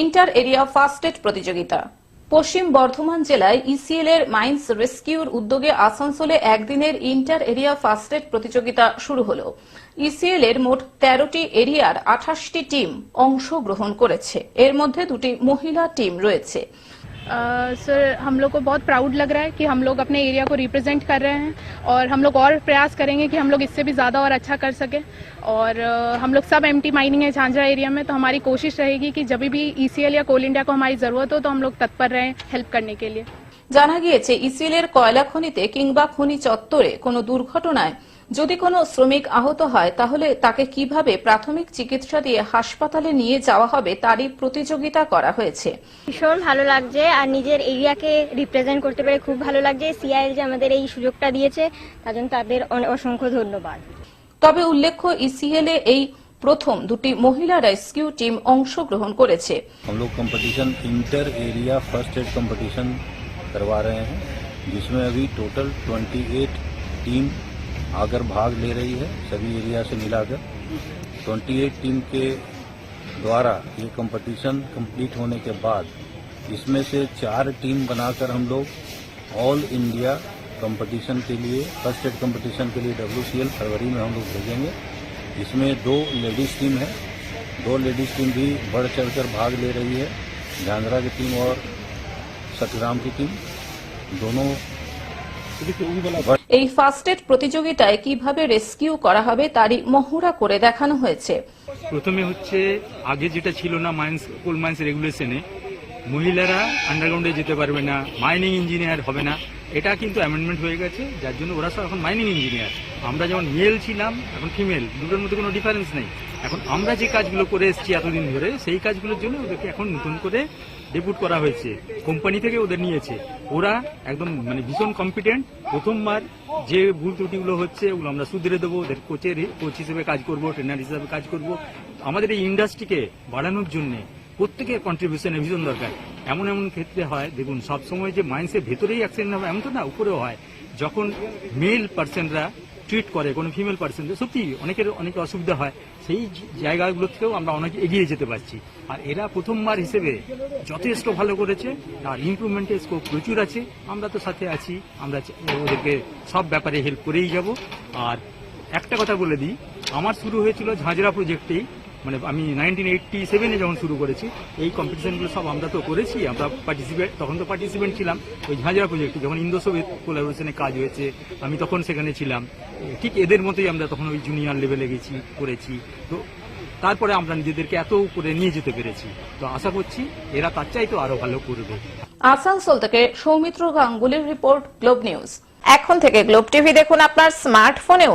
Inter area first aid প্রতিযোগিতা। পশ্চিম বর্ধমান জেলায় ECL এর মাইন্স রেস্কিউর উদ্যোগে আসানসোলে একদিনের ইন্টার এরিয়া ফার্স্ট এড প্রতিযোগিতা শুরু হল। ইসিএল এর মোট তেরোটি এরিয়ার আঠাশটি টিম অংশগ্রহণ করেছে। এর মধ্যে দুটি মহিলা টিম রয়েছে। सर, हम लोग को बहुत प्राउड लग रहा है कि हम लोग अपने एरिया को रिप्रेजेंट कर रहे हैं और हम लोग और प्रयास करेंगे कि हम लोग इससे भी ज़्यादा और अच्छा कर सकें। और हम लोग सब एमटी माइनिंग है झांझरा एरिया में तो हमारी कोशिश रहेगी कि जब भी ईसीएल या कोल इंडिया को हमारी ज़रूरत हो तो हम लोग तत्पर रहें हेल्प करने के लिए। জানা গিয়েছে ইসিএল এর কয়লা খনিতে কিংবা খনি চত্বরে কোনো দুর্ঘটনায় যদি কোনো শ্রমিক আহত হয় তাহলে তাকে কিভাবে প্রাথমিক চিকিৎসা দিয়ে হাসপাতালে নিয়ে যাওয়া হবে তারই প্রতিযোগিতা করা হয়েছে ভীষণ ভালো লাগছে আর নিজের এরিয়াকে রিপ্রেজেন্ট করতে পেরে খুব ভালো লাগছে সিআইএল যে আমাদের এই সুযোগটা দিয়েছে তার জন্য তাদের অনে- অসংখ্য ধন্যবাদ তবে উল্লেখ্য ইসিএল এ এই প্রথম দুটি মহিলা রেস্কিউ টিম অংশগ্রহণ করেছে हम लोग competition inter area first aid competition करवा रहे हैं, जिसमें अभी टोटल 28 टीम आकर भाग ले रही है, सभी एरिया से मिलाकर। 28 टीम के द्वारा ये कंपटीशन कंप्लीट होने के बाद, इसमें से चार टीम बनाकर हम लोग ऑल इंडिया कंपटीशन के लिए फ़र्स्ट एड कंपटीशन के लिए डब्ल्यूसीएल फरवरी में हम लोग भेजेंगे। इसमें दो लेडीज़ टीम है, दो लेडीज़ टीम भी बढ़ चढ़कर भाग ले रही है। झांझरा की टीम और सतराम की टीम दोनों बढ़ এই ফার্স্ট এড প্রতিযোগিতায় কিভাবে রেস্কিউ করা হবে তারই মহড়া করে দেখানো হয়েছে প্রথমে হচ্ছে আগে যেটা ছিল না মাইন্স কোল মাইন্স রেগুলেশনে মহিলারা আন্ডারগ্রাউন্ডে যেতে পারবে না মাইনিং ইঞ্জিনিয়ার হবে না। এটা কিন্তু অ্যামেন্ডমেন্ট হয়ে গেছে, যার জন্য ওরা সব এখন মাইনিং ইঞ্জিনিয়ার আমরা যেমন মেল ছিলাম, এখন ফিমেল দুটোর মধ্যে কোনো ডিফারেন্স নেই। এখন আমরা যে কাজগুলো করে এসেছি এতদিন ধরে, সেই কাজগুলোর জন্য ওদেরকে এখন নতুন করে ডেপুট করা হয়েছে। কোম্পানি থেকে ওদের নিয়েছে। ওরা একদম মানে ভীষণ কম্পিটেন্ট প্রথমবার যে ভুল ত্রুটিগুলো হচ্ছে, ওগুলো আমরা শুধরে দেবো। ওদের কোচের কোচ হিসেবে কাজ করব ট্রেনার হিসেবে কাজ করব। আমাদের এই ইন্ডাস্ট্রিকে বাড়ানোর জন্য প্রত্যেকের কন্ট্রিবিউশন ভীষণ দরকার। এমন এমন ক্ষেত্রে হয়, দেখুন, সবসময় যে মাইন্সের ভেতরেই অ্যাক্সিডেন্ট হবে এমন তো না, উপরেও হয়। যখন মেল পার্সনরা ট্রিট করে, কোনো ফিমেল পার্সনদের সত্যি অনেকের, অনেক অসুবিধা হয়। সেই জায়গাগুলো থেকেও আমরা অনেক এগিয়ে যেতে পারছি। আর এরা প্রথমবার হিসেবে যথেষ্ট ভালো করেছে আর ইমপ্রুভমেন্টের স্কোপ প্রচুর আছে। আমরা তো সাথে আছি, আমরা ওদেরকে সব ব্যাপারে হেল্প করেই যাব। আর একটা কথা বলে দিই, আমার শুরু হয়েছিল ঝাঁঝরা প্রজেক্টেই মানে আমি নাইনটিন এইটটি সেভেনে যখন শুরু করেছি, এই কম্পিটিশনগুলো সব আমরা তো করেছি, আমরা পার্টিসিপেট তখন তো পার্টিসিপেন্ট ছিলাম ওই ঝাঁঝরা প্রজেক্টে যখন ইন্দো সোভিয়েত কোলাবোরেশনে কাজ হয়েছে, আমি তখন সেখানে ছিলাম। ঠিক এদের মতোই আমরা তখন ওই জুনিয়র লেভেলে গেছি, করেছি। তো তারপরে আমরা নিজেদেরকে এত উপরে নিয়ে যেতে পেরেছি। তো আশা করছি এরা তার চাইতেও আরও ভালো করবে। আসানসোল থেকে সৌমিত্র গাঙ্গুলির রিপোর্ট, গ্লোব নিউজ। এখন থেকে গ্লোব টিভি দেখুন আপনার স্মার্টফোনেও